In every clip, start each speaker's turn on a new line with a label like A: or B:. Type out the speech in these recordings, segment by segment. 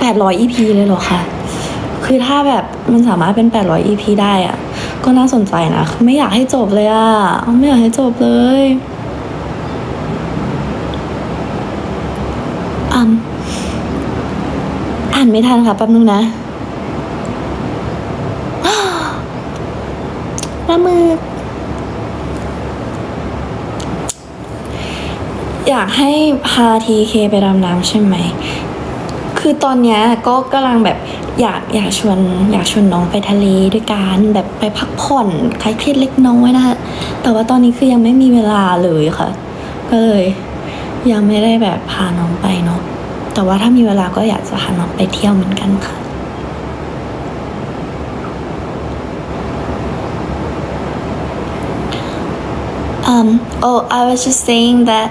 A: 800 EP เลยเหรอคะคือถ้าแบบมันสามารถเป็น 800 EP ได้อะก็น่าสนใจนะ ไม่อยากให้จบเลยอะไม่อยากให้จบเลยอืมอ่านไม่ทันค่ะแป๊บนึงนะปลาหมึกอยากให้พาทีเคไปดำน้ำใช่ไหม คือตอนเนี้ยก็กำลังแบบอยากอยากชวนอยากชวนน้องไปทะเลด้วยกันแบบไปพักผ่อนคลายเครียดเล็กน้อยนะคะแต่ว่าตอนนี้คือยังไม่มีเวลาเลยค่ะ ก็เลยยังไม่ได้แบบพาน้องไปเนาะแต่ว่าถ้ามีเวลาก็อยากจะพาน้องไปเที่ยวเหมือนกันค่ะ Um, oh, I was just saying that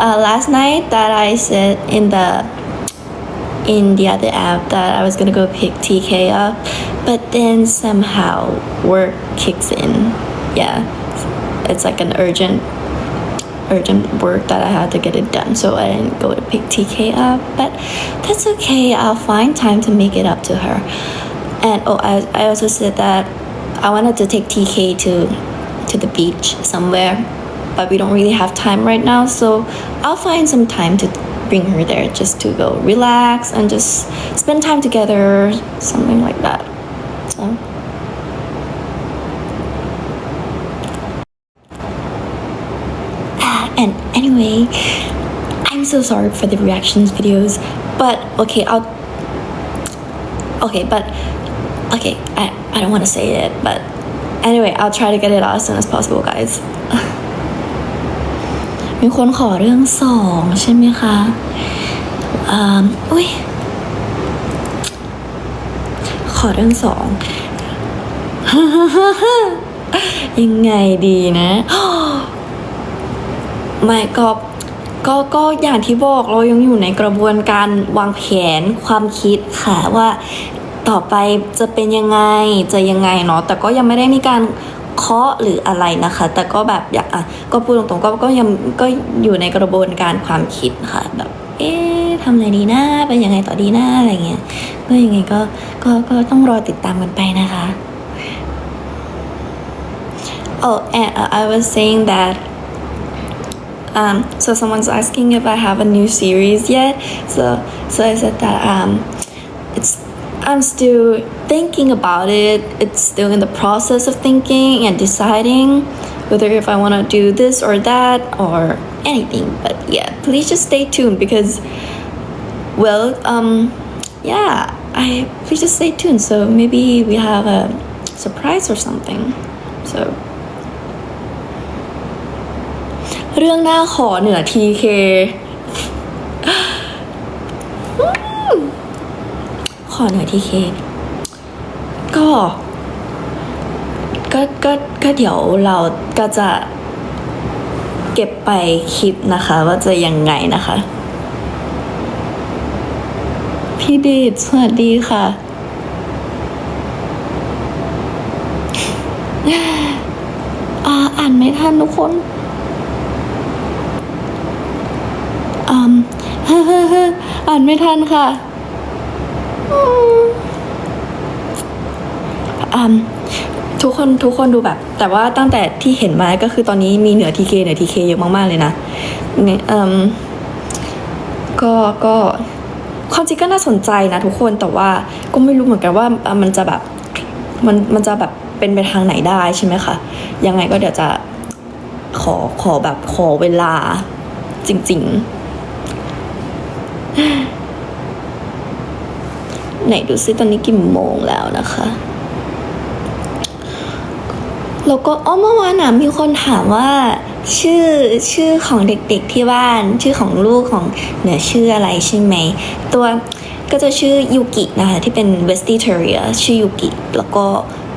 A: uh, last night that I said in the in the other app that I was gonna go pick TK up, but then somehow work kicks in. Yeah, it's like an urgent urgent work that I had to get it done, so I didn't go to pick TK up. But that's okay. I'll find time to make it up to her. And oh, I I also said that I wanted to take TK to to the beach somewhere, but we don't really have time right now. So I'll find some time to bring her there just to go relax and just spend time together, something like that. So. Ah, And anyway, I'm so sorry for the reactions videos, but okay, I'll. Okay, but okay, I, I don't want to say it, but anyway, I'll try to get it out as soon as possible, guys. มีคนขอเรื่องสองใช่ไหมคะอ่าอุ้ยขอเรื่องสองยังไงดีนะไม่ก็ก็ก็อย่างที่บอกเรายังอยู่ในกระบวนการวางแผนความคิดค่ะว่าต่อไปจะเป็นยังไงจะยังไงเนาะแต่ก็ยังไม่ได้มีการ เคาะหรืออะไรนะคะ แต่ก็แบบอยากอะก็พูดตรงๆก็ก็ยังก็อยู่ในกระบวนการความคิดค่ะแบบเอ๊ะทำอะไรดีนะเป็นยังไงต่อดีนะอะไรเงี้ยก็ยังไงก็ก็ก็ต้องรอติดตามกันไปนะคะ Oh, and uh, I was saying that um, so someone's asking if I have a new series yet. So so I said that um, it's I'm still thinking about it. It's still in the process of thinking and deciding whether if I want to do this or that or anything. But yeah, please just stay tuned because well um yeah I please just stay tuned. So maybe we have a surprise or something. So เรื่องหน้าขอเหนือที อหนือทีเคก็ก็ก็ก็เดี๋ยวเราก็จะเก็บไปคิดนะคะ ว่าจะยังไงนะคะ พี่เดชสวัสดีค่ะ อ่าอ่านไม่ทันทุกคนอืมอ่านไม่ทันค่ะ อืมทุกคนทุกคนดูแบบ แต่ว่าตั้งแต่ที่เห็นมาก็คือตอนนี้มีเหนือทีเคเหนือทีเคเยอะมากๆเลยนะเนี่ยอืมก็ก็ความจริงก็น่าสนใจนะทุกคนแต่ว่าก็ไม่รู้เหมือนกันว่ามันจะแบบมันมันจะแบบเป็นไปทางไหนได้ใช่ไหมคะยังไงก็เดี๋ยวจะขอขอแบบขอเวลาจริง ๆ ไหนดูซิตอนนี้กี่โมงแล้วนะคะแล้วก็อ๋อเมื่อวานนะมีคนถามว่า ชื่อชื่อของเด็กๆที่บ้าน ชื่อของลูกของเหนือชื่ออะไรใช่ไหมตัวก็จะชื่อยูกินะคะ ที่เป็นเวสตี้เทเรียชื่อยูกิ แล้วก็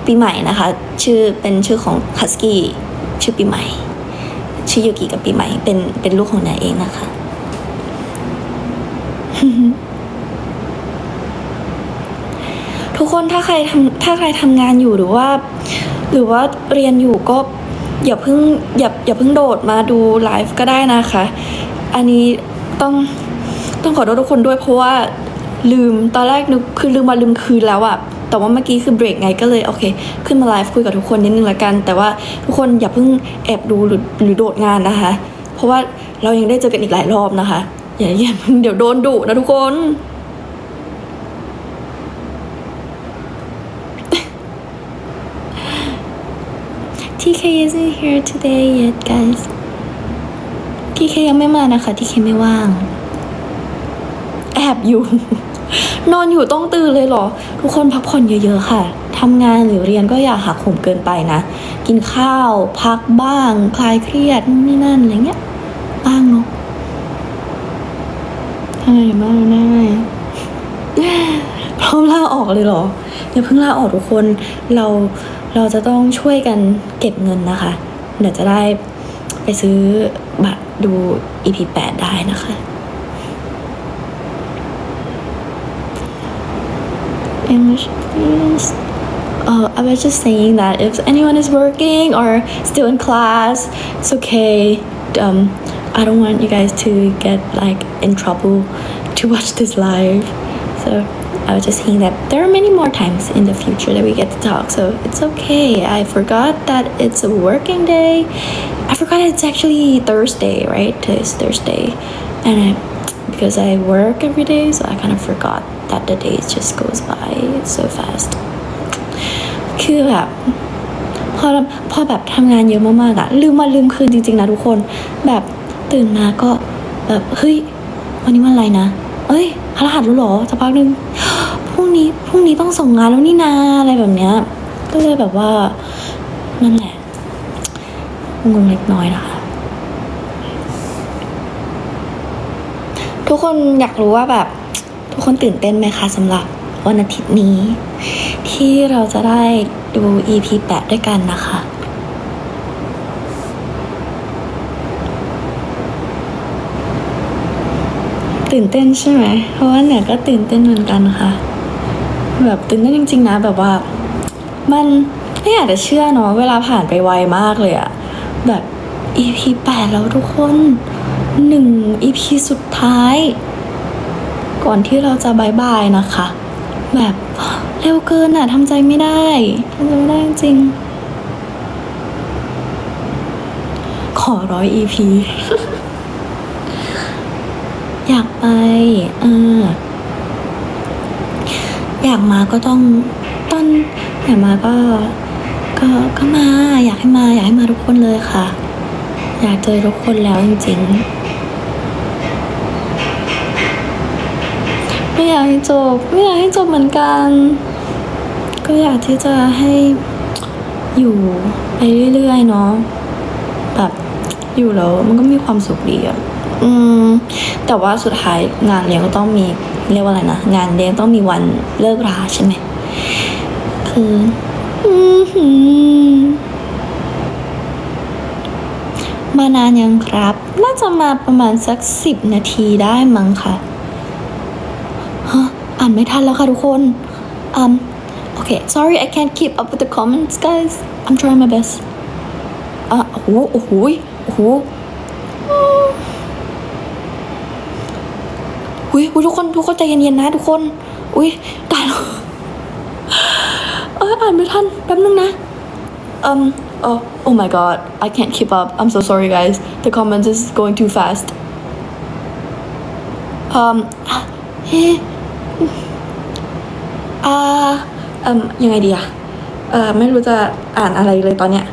A: ปีใหม่นะคะ ชื่อเป็นชื่อของฮัสกี้ชื่อปีใหม่ ชื่อยูกิกับปีใหม่เป็นเป็นลูกของเนือเองนะคะ ทุกคนถ้าใครทำถ้าใครทำงานอยู่หรือว่า หรือว่าเรียนอยู่ก็อย่าเพิ่งอย่าอย่าเพิ่งโดดมาดูไลฟ์ก็ได้นะคะ อันนี้ต้องต้องขอโทษทุกคนด้วยเพราะว่าลืมตอนแรกนึกคือลืมมาลืมคืนแล้วอะแต่ว่าเมื่อกี้คือเบรกไงก็เลยโอเค ขึ้นมาไลฟ์คุยกับทุกคนนิดนึงละกัน แต่ว่าทุกคนอย่าเพิ่งแอบดูหรือหรือโดดงานนะคะ เพราะว่าเรายังได้เจอกันอีกหลายรอบนะคะอย่าอย่าเดี๋ยวโดนดุนะทุกคน TK isn't here today yet guys TK ยังไม่มานะคะ TK ไม่ว่าง แอบอยู่ นอนอยู่ต้องตื่นเลยเหรอ ทุกคนพักผ่อนเยอะ ๆ ค่ะทำงานหรือเรียนก็อย่าหักโหมเกินไปนะ กินข้าว พักบ้าง คลายเครียดนี่นั่นอะไรเงี้ย บ้างเนาะทำไมบ้างได้พร้อมลาออกเลยเหรออย่าเพิ่งลาออกทุกคนเรา เราจะต้องช่วยกันเก็บเงินนะคะ เดี๋ยวจะได้ไปซื้อบัตรดู EP 8 ได้นะคะ English, please. Oh, I was just saying that if anyone is working or still in class, it's okay. Um, I don't want you guys to get like in trouble to watch this live. So I was just saying that there are many more times in the future that we get to talk. So it's okay. I forgot that it's a working day. I forgot it's actually Thursday, right? Today's Thursday, and I because I work every day, so I kind of forgot that the days just goes by so fast. คือแบบพอพอแบบทำงานเยอะมากๆอะลืมมาลืมคืนจริงๆนะทุกคน แบบตื่นมาก็แบบเฮ้ยวันนี้วันอะไรนะ เอ้ยพฤหัสรู้หรอสักพักหนึ่งพรุ่งนี้พรุ่งนี้ต้องส่งงานแล้วนี่นาอะไรแบบเนี้ยก็เลยแบบว่านั่นแหละงงเล็กน้อยนะคะทุกคนอยากรู้ว่าแบบ ทุกคนตื่นเต้นไหมคะสำหรับวันอาทิตย์นี้ ที่เราจะได้ดู EP 8 ด้วยกันนะคะ ตื่นเต้นใช่ไหม เพราะว่าเนี่ยก็ตื่นเต้นเหมือนกันค่ะ แบบตื่นเต้นจริง ๆ นะ แบบว่า มันไม่อยากจะเชื่อเนาะเวลาผ่านไปไวมากเลยอะแบบ EP 8แล้วทุกคนหนึ่ง EP สุดท้าย ก่อนที่เราจะบายบายนะคะ แบบเร็วเกินอะทำใจไม่ได้ทำใจไม่ได้จริงขอร้อย EP อยากไปเอออยากมาก็ต้องต้นอยากมาก็ก็ก็มา อยากให้มา อยากให้มาทุกคนเลยค่ะ อยากเจอทุกคนแล้วจริงๆไม่อยากให้จบไม่อยากให้จบเหมือนกัน ก็อยากที่จะให้อยู่ไปเรื่อยๆเนาะแบบอยู่แล้วมันก็มีความสุขดีอะ อืม แต่ว่าสุดท้ายงานเลี้ยงก็ต้องมีเรียกว่าอะไรนะ งานเลี้ยงต้องมีวันเลิกราใช่ไหม คืออมานานยังครับ น่าจะมาประมาณสักสิบนาทีได้มั้งค่ะฮะอ่านไม่ทันแล้วค่ะทุกคน um okay sorry I can't keep up with the comments guys I'm trying my best อะโอ้โหโอ้โหโอ้โห อืมอุ้ยอุ๊ยทุกคนทุกคนใจเย็นๆนะ ทุกคน อุ้ยตายแล้วเอออ่านไม่ทันแป๊บนึงนะ um oh oh my god I can't keep up I'm so sorry guys the comments is going too fast um อะเฮ้อ่าเอ่มยังไงดีอะเออไม่รู้จะอ่านอะไรเลยตอนเนี้ย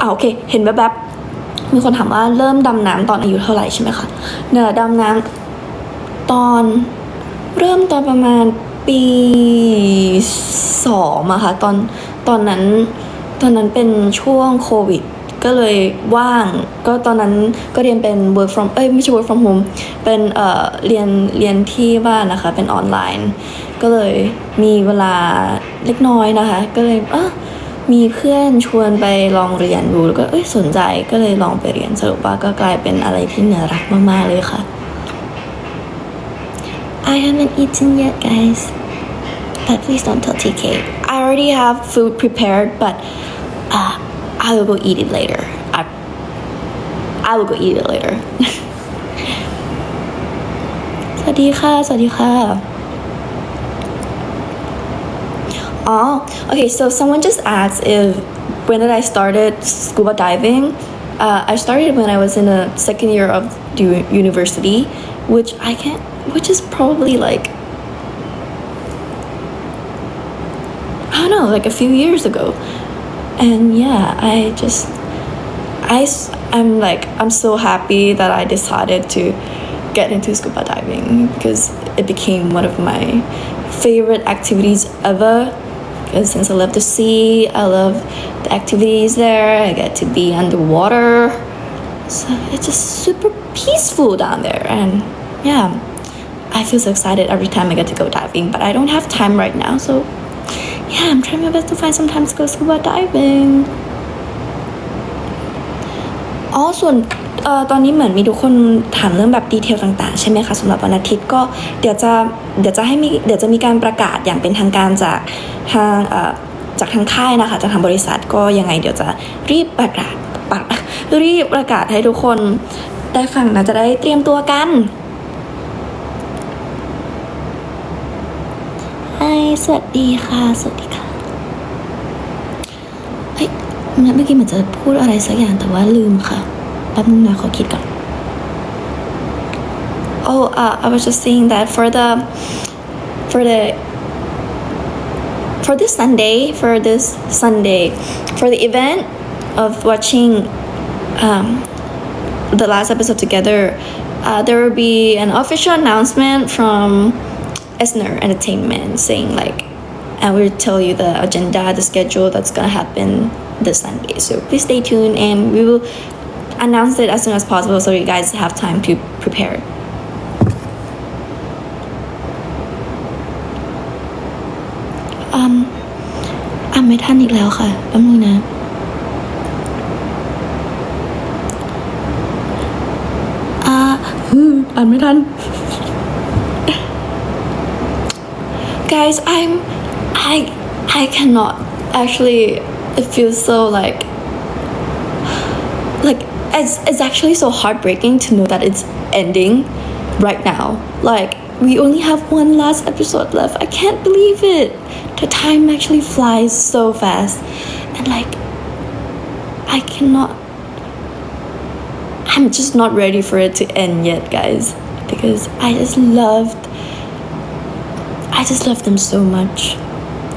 A: อ่าโอเค เห็นแบบแบบ มีคนถามว่าเริ่มดำน้ำตอนอายุเท่าไหร่ใช่ไหมคะเนี่ยดำน้ำตอนเริ่มตอนประมาณปีสองอะค่ะตอนตอนนั้นตอนนั้นเป็นช่วงโควิด ก็เลยว่าง ก็ตอนนั้นก็เรียนเป็น work from เอ้ยไม่ใช่ work from home เป็นเอ่อเรียนเรียนที่บ้านนะคะ เป็นออนไลน์ ก็เลยมีเวลาเล็กน้อยนะคะ ก็เลยเออ มีเพื่อนชวนไปลองเรียนดูแล้วก็เอ้ยสนใจก็เลยลองไปเรียนสรุปว่าก็กลายเป็นอะไรที่น่ารักมาก ๆ เลยค่ะ I haven't eaten yet guys but please don't tell TK I already have food prepared but uh, I will go eat it later I I will go eat it later สวัสดีค่ะ สวัสดีค่ะ Oh, okay. So someone just asked if when did I started scuba diving? Uh, I started when I was in the second year of the university, which I can't, which is probably like I don't know, like a few years ago. And yeah, I just I I'm like I'm so happy that I decided to get into scuba diving because it became one of my favorite activities ever. Because since I love the sea, I love the activities there. I get to be underwater, so it's just super peaceful down there. And yeah, I feel so excited every time I get to go diving, but I don't have time right now. So yeah, I'm trying my best to find some time to go scuba diving. Also, เอ่อตอนนี้เหมือนมีทุกคนถามเรื่องแบบดีเทลต่างๆ ใช่ไหมคะสำหรับวันอาทิตย์ก็เดี๋ยวจะเดี๋ยวจะให้มีเดี๋ยวจะมีการประกาศอย่างเป็นทางการจากทางเอ่อจากทางค่ายนะคะจากทางบริษัทก็ยังไงเดี๋ยวจะรีบประกาศประรีบประกาศให้ทุกคนได้ฟังนะจะได้เตรียมตัวกันไฮสวัสดีค่ะ สวัสดีค่ะเฮ้ยเมื่อกี้เหมือนจะพูดอะไรสักอย่างแต่ว่าลืมค่ะ แป๊บนึงนะขอคิดก่อน Oh, uh, I was just saying that for the for the for this Sunday for this Sunday for the event of watching um, the last episode together, uh, there will be an official announcement from Esner Entertainment saying like, and we'll tell you the agenda, the schedule that's gonna happen this Sunday. So please stay tuned, and we will announce it as soon as possible so you guys have time to prepare. อืมอ่านไม่ทันอีกแล้วค่ะแป๊บนึงนะ อ่าอืมอ่านไม่ทัน guys i'm i i cannot actually it feels so like like it's it's actually so heartbreaking to know that it's ending right now. Like we only have one last episode left. I can't believe it. The time actually flies so fast. And like i cannot i'm just not ready for it to end yet guys. Because i just loved I just love them so much.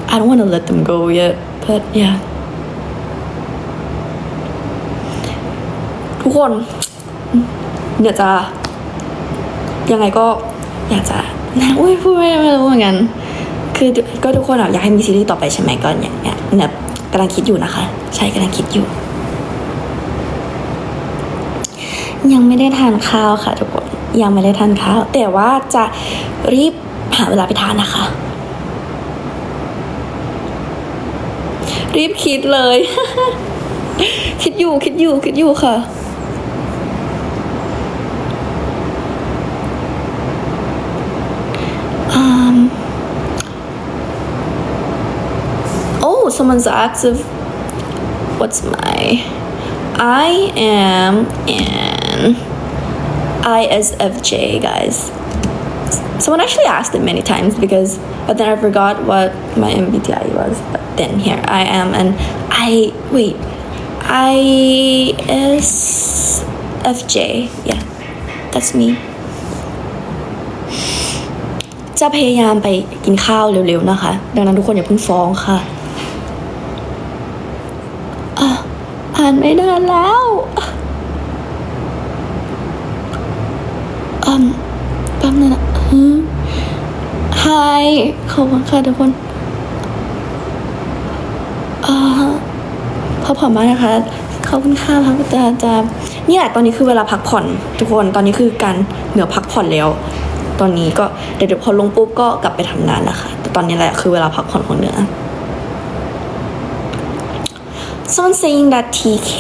A: I don't want to let them go yet, but yeah. ทุกคนเดี๋ยจะ ยังไงก็อยากจะนะอุ้ยพูดไม่ไม่รู้เหมือนกัน คือก็ทุกคนอยากให้มีซีรีส์ต่อไปใช่ไหมก็อย่างเนี้ยเนี่ยกำลังคิดอยู่นะคะ ใช่กำลังคิดอยู่ ยังไม่ได้ทานข้าวค่ะทุกคนยังไม่ได้ทานข้าว แต่ว่าจะรีบหาเวลาไปทานนะคะ รีบคิดเลย คิดอยู่คิดอยู่คิดอยู่ค่ะ someone's asked if what's my I am an ISFJ guys someone actually asked it many times because but then I forgot what my MBTI was but then here I am an I wait ISFJ yeah that's me จะพยายามไปกินข้าวเร็วๆนะคะ ดังนั้นทุกคนอย่าเพิ่งฟ้องค่ะ อ่านไม่นานแล้วอืมแป๊บนึงนะฮึไฮขอบคุณค่ะทุกคนอ่าขอบคุณมากนะคะขอบคุณค่ะพักจะจะนี่แหละตอนนี้คือเวลาพักผ่อน ทุกคนตอนนี้คือการเหนือพักผ่อนแล้ว ตอนนี้ก็เดี๋ยวพอลงปุ๊บก็กลับไปทำงานนะคะแต่ตอนนี้แหละคือเวลาพักผ่อนของเหนือ Someone saying that TK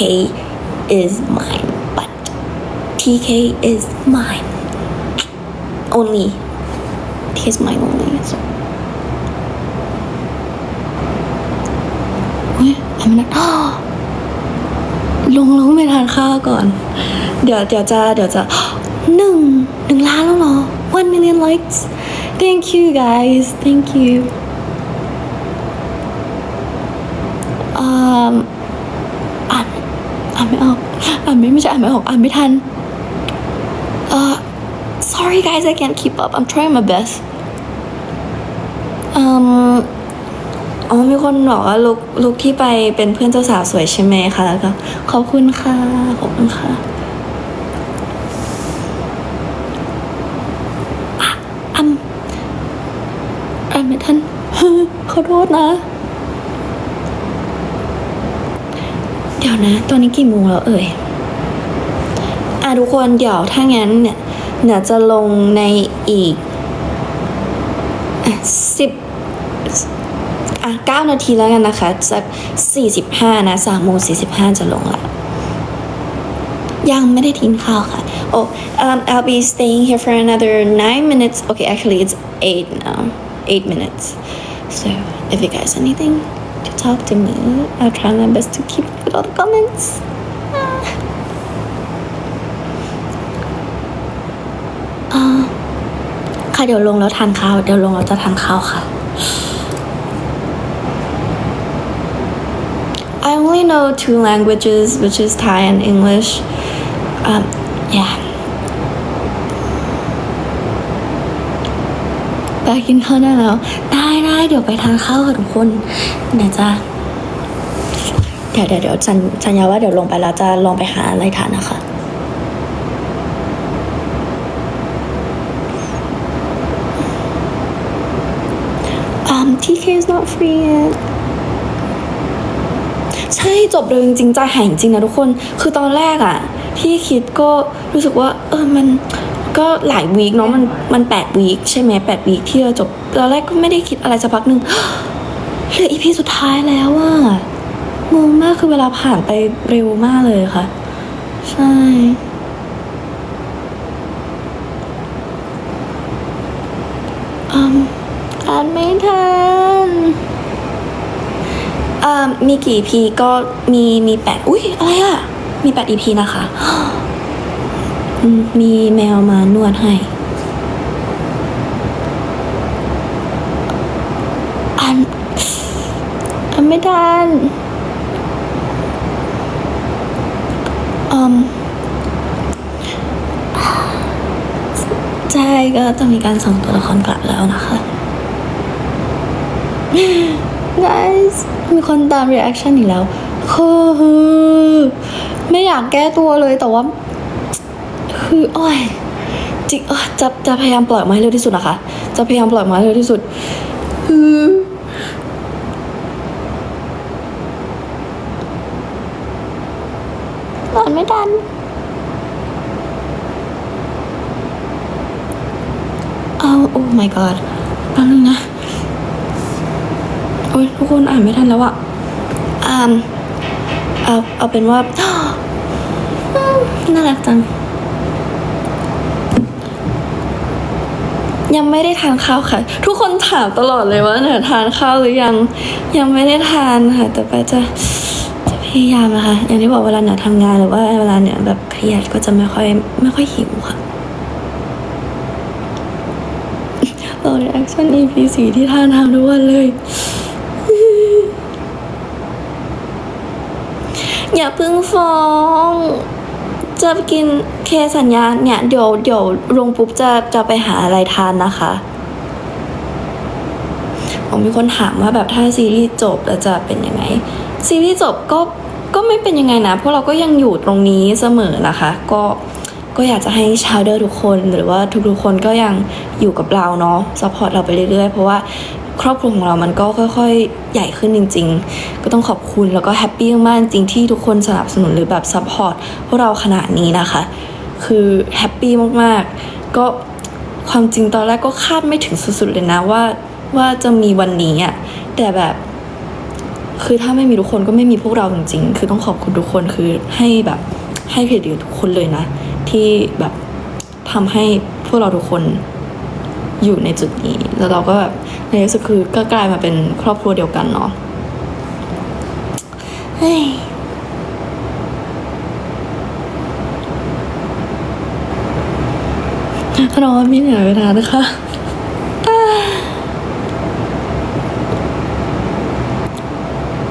A: is mine but TK is mine only TK is mine only so เฮ้ยทำไมนะลงลงไปทานข้าวก่อน เดี๋ยวเดี๋ยวจะเดี๋ยวจะหนึ่งหนึ่งล้านแล้วเหรอ one million likes thank you guys thank you um อ่านอ่านไม่อ อ่านไม่ไม่ใช่อ่านไม่ออกอ่านไม่ทัน uh sorry guys I can't keep up I'm trying my best um อ๋อมีคนบอกว่าลุกลุกที่ไปเป็นเพื่อนเจ้าสาวสวยใช่ไหมคะแล้วก็ขอบคุณค่ะ ขอบคุณค่ะอะอืมอ่าไม่ทันขอโทษนะ เดี๋ยวนะ ตอนนี้กี่โมงแล้วเอ่ยะทุกคนเดี๋ยวถ้างั้นเนี่ยเดี๋ยวจะลงในอีกสิบอะ9นาทีแล้วกันนะคะสัก45นะ3โมง45จะลงละยังไม่ได้ทิ้งข้าวค่ะ oh um I'll be staying here for another 9 minutes okay actually it's 8 now 8 minutes so if you guys anything to talk to me I'll try my best to keep with all the comments อ่า ค่ะเดี๋ยวลงแล้วทานข้าวเดี๋ยวลงแล้วจะทานข้าวค่ะ I only know two languages, which is Thai and English. Um, yeah. ไปกินข้าวได้แล้ว ได้ได้เดี๋ยวไปทานข้าวค่ะทุกคนเดี๋ยวจะเดี๋ยวเดี๋ยวเดี๋ยวสัญสัญญาว่าเดี๋ยวลงไปแล้วจะลองไปหาอะไรทานนะคะ um TK is not free yet ใช่จบเร็วจริงใจหายจริงนะทุกคน คือตอนแรกอะที่คิดก็รู้สึกว่า เออมันก็หลายวีคเนาะมันมันแปดวีคใช่ไหมแปดวีคที่เราจบตอนแรกก็ไม่ได้คิดอะไรสักพักหนึ่งเหลืออีพีสุดท้ายแล้วอะงงมากคือเวลาผ่านไปเร็วมากเลยค่ะ ใช่อืม อ่านไม่ทันอ่ามีกี่ EP ก็มีมีแปดอุ้ยอะไรอะมีแปด EP นะคะอืมมีแมวมานวดให้อันอันไม่ทันอืมใช่ก็จะมีการส่งตัวละครกลับแล้วนะคะ guys มีคนตาม reaction อีกแล้วคือไม่อยากแก้ตัวเลยแต่ว่า คืออ้ยจริงเอ้อจะจะพยายามปล่อยออกมาให้เร็วที่สุดนะคะ จะพยายามปล่อยออกมาให้เร็วที่สุด คือนอนไม่ทันเอาโอ้ my god แป๊บนึงนะ โอ้ยทุกคนอ่านไม่ทันแล้วอะอ่านเอาเอาเป็นว่า น่ารักจัง ยังไม่ได้ทานข้าวค่ะ ทุกคนถามตลอดเลยว่าเนี่ยทานข้าวหรือยัง ยังไม่ได้ทานค่ะ แต่ไปจะจะพยายามนะคะ อย่างที่บอกเวลาเนี่ยทำงานหรือว่าเวลาเนี่ยแบบเครียดก็จะไม่ค่อยไม่ค่อยหิวค่ะรอ reaction EP สี่ที่ท่านทำทุกวันเลย อย่าเพิ่งฟ้อง จะกินเคสัญญาเนี่ยเดี๋ยวเดี๋ยวลงปุ๊บจะจะไปหาอะไรทานนะคะผมมีคนถามว่าแบบถ้าซีรีส์จบแล้วจะเป็นยังไง ซีรีส์จบก็ก็ไม่เป็นยังไงนะ เพราะเราก็ยังอยู่ตรงนี้เสมอนะคะ ก็ก็อยากจะให้ชาวเดอร์ทุกคนหรือว่าทุกๆคนก็ยังอยู่กับเราเนาะซัพพอร์ตเราไปเรื่อยๆ เพราะว่า ครอบครัวของเรามันก็ค่อยๆ ใหญ่ขึ้นจริง ๆ ก็ต้องขอบคุณแล้วก็แฮปปี้มากจริงๆที่ทุกคนสนับสนุนหรือแบบซัพพอร์ตพวกเราขนาดนี้นะคะ คือแฮปปี้มากๆ ก็ความจริงตอนแรกก็คาดไม่ถึงสุดๆเลยนะว่าว่าจะมีวันนี้อะแต่แบบคือถ้าไม่มีทุกคนก็ไม่มีพวกเราจริงๆ คือต้องขอบคุณทุกคนคือให้แบบให้เครดิตทุกคนเลยนะ ที่แบบทำให้พวกเราทุกคน อยู่ในจุดนี้ แล้วเราก็แบบในที่สุดคือก็กลายมาเป็นครอบครัวเดียวกันเนาะเฮ้ยน้อมีเหนื่อยเวลานะคะ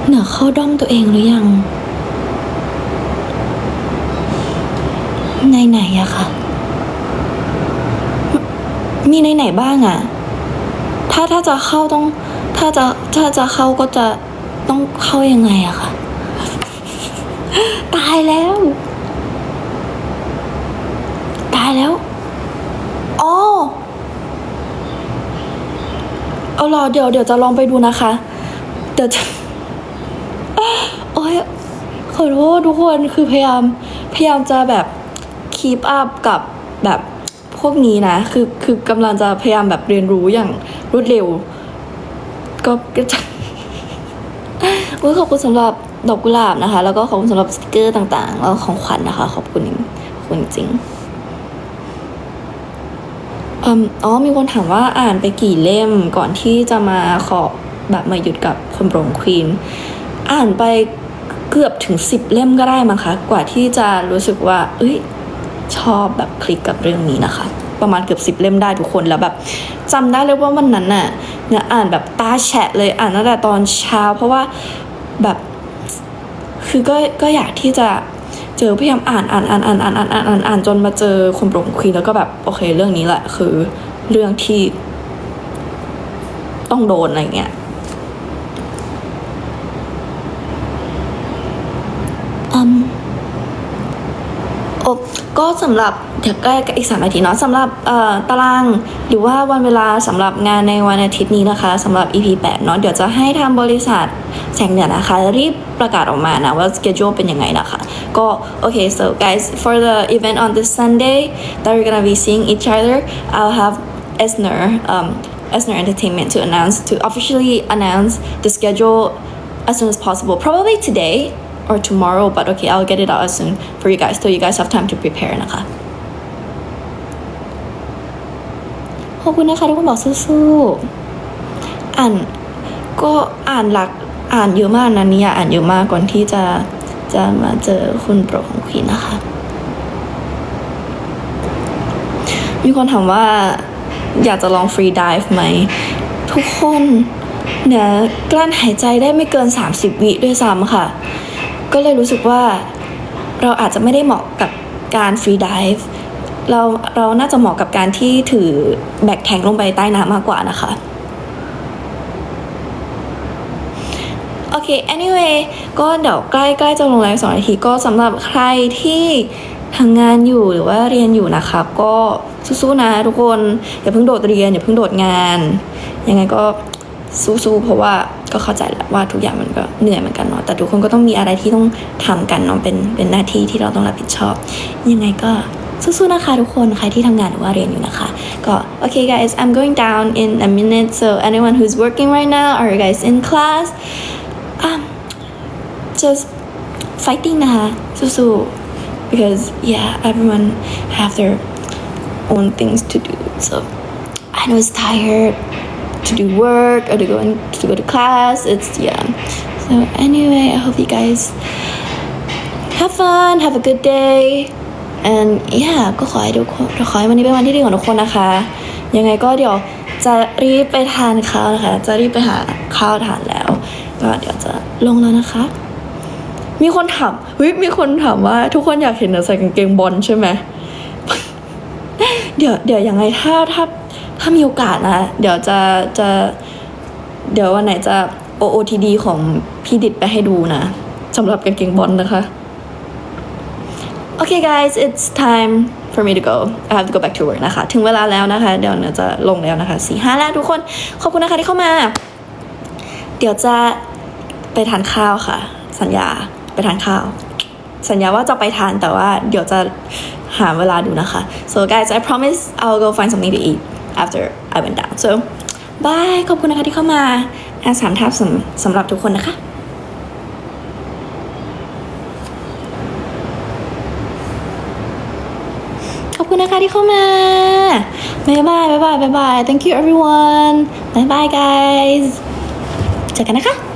A: เหนือเข้าด้อมตัวเองหรือยัง ในไหนอะคะม มีในไหนบ้างอะถ้าถ้าจะเข้าต้อง ถ้าจะถ้าจะเข้าก็จะต้องเข้ายังไงอะคะตายแล้ว ตายแล้วอ๋อเอารอเดี๋ยวเดี๋ยวจะลองไปดูนะคะเดี๋ยวจะโอ้ยขอโทษทุกคนคือพยายามพยายามจะแบบคีปอัพกับแบบ พวกนี้นะ คือคือกำลังจะพยายามแบบเรียนรู้อย่างรวดเร็ว ก็ก็จะอุ๊ยขอบคุณสำหรับดอกกุหลาบนะคะ แล้วก็ขอบคุณสำหรับสติกเกอร์ต่างๆแล้วของขวัญนะคะ ขอบคุณขอบคุณจริงออ๋อมีคนถามว่าอ่านไปกี่เล่มก่อนที่จะมาขอแบบมาหยุดกับคนโปรงควีนอ่านไปเกือบถึงสิบเล่มก็ได้มั้งคะ กว่าที่จะรู้สึกว่า เอ้ย ชอบแบบคลิกกับเรื่องนี้นะคะ ประมาณเกือบสิบเล่มได้ทุกคนแล้วแบบจำได้เลยว่าวันนั้นน่ะเนี่ยอ่านแบบตาแฉะเลยอ่านตั้งแต่ตอนเช้า เพราะว่าแบบคือก็ก็อยากที่จะเจอพยายามอ่านอ่านอ่านอ่านอ่านอ่านอ่านอ่านอ่านจนมาเจอคนโปรงควีนแล้วก็แบบโอเคเรื่องนี้แหละคือเรื่องที่ต้องโดนอะไรเงี้ยอืมโอ้ ก็สำหรับเดี๋ยวใกล้อีกสามนาทีเนาะสำหรับตารางหรือว่าวันเวลาสำหรับงานในวันอาทิตย์นี้นะคะสำหรับ EP 8เนาะเดี๋ยวจะให้ทางบริษัทแสงเหนือนะคะ รีบประกาศออกมานะว่า schedule เป็นยังไงนะคะ ก็ okay so guys for the event on this Sunday that we're gonna be seeing each other I'll have Esner um Esner Entertainment to announce to officially announce the schedule as soon as possible probably today or tomorrow but okay I'll get it out as soon for you guys so you guys have time to prepare นะคะขอบคุณนะคะทุกคนบอกสู้ๆอ่านก็อ่านหลักอ่านเยอะมากนะเนี่ยอ่านเยอะมากก่อนที่จะจะมาเจอคุณโปรของควีนนะคะ มีคนถามว่าอยากจะลองฟรีดิฟไหม ทุกคนเนี่ยกลั้นหายใจได้ไม่เกิน 30 วิด้วยซ้ำค่ะ ก็เลยรู้สึกว่าเราอาจจะไม่ได้เหมาะกับการฟรีดิฟเราเราน่าจะเหมาะกับการที่ถือแบกแทงลงไปใต้น้ำมากกว่านะคะโอเค anyway ก็เดี๋ยวใกล้ใกล้จะลงไลฟ์สองนาทีก็สำหรับใครที่ทำงานอยู่หรือว่าเรียนอยู่นะคะก็สู้ๆนะทุกคน อย่าเพิ่งโดดเรียน อย่าเพิ่งโดดงาน ยังไงก็ สู้ๆเพราะว่าก็เข้าใจแหละว่าทุกอย่างมันก็เหนื่อยเหมือนกันเนาะแต่ทุกคนก็ต้องมีอะไรที่ต้องทำกันเนาะเป็นเป็นหน้าที่ที่เราต้องรับผิดชอบ ยังไงก็สู้ๆนะคะทุกคนใครที่ทำงานหรือว่าเรียนอยู่นะคะก็ okay guys I'm going down in a minute so anyone who's working right now are you guys in class um just fighting นะคะสู้ๆ because yeah everyone have their own things to do so I know it's tired to do work or to go in, to go to class it's yeah so anyway I hope you guys have fun have a good day and yeah ก็ขอให้ทุกคนขอให้วันนี้เป็นวันที่ดีของทุกคนนะคะ ยังไงก็เดี๋ยวจะรีบไปทานข้าวนะคะ จะรีบไปหาข้าวทานแล้ว ก็เดี๋ยวจะลงแล้วนะคะ มีคนถามเฮ้ยมีคนถามว่าทุกคนอยากเห็นหนูใส่กางเกงบอลใช่ไหมเดี๋ยวเดี๋ยวยังไงถ้าถ้า ถ้ามีโอกาสนะ เดี๋ยวจะจะ เดี๋ยววันไหนจะ OOTD ของพี่ดิดไปให้ดูนะสำหรับกางเกงบอลนะคะโอเค guys it's time for me to go I have to go back to work นะคะ ถึงเวลาแล้วนะคะ เดี๋ยวเดี๋ยจะลงแล้วนะคะสี่ห้าแล้วทุกคน ขอบคุณนะคะที่เข้ามา เดี๋ยวจะไปทานข้าวค่ะ สัญญาไปทานข้าว สัญญาว่าจะไปทานแต่ว่าเดี๋ยวจะหาเวลาดูนะคะ so guys I promise I'll go find something to eat after I went down so bye ขอบคุณนะคะที่เข้ามาอาสามทับสำสำหรับทุกคนนะคะขอบคุณนะคะที่เข้ามา บ๊ายบาย บ๊ายบาย บ๊ายบาย thank you everyone บ๊ายบาย guys เจอกันนะคะ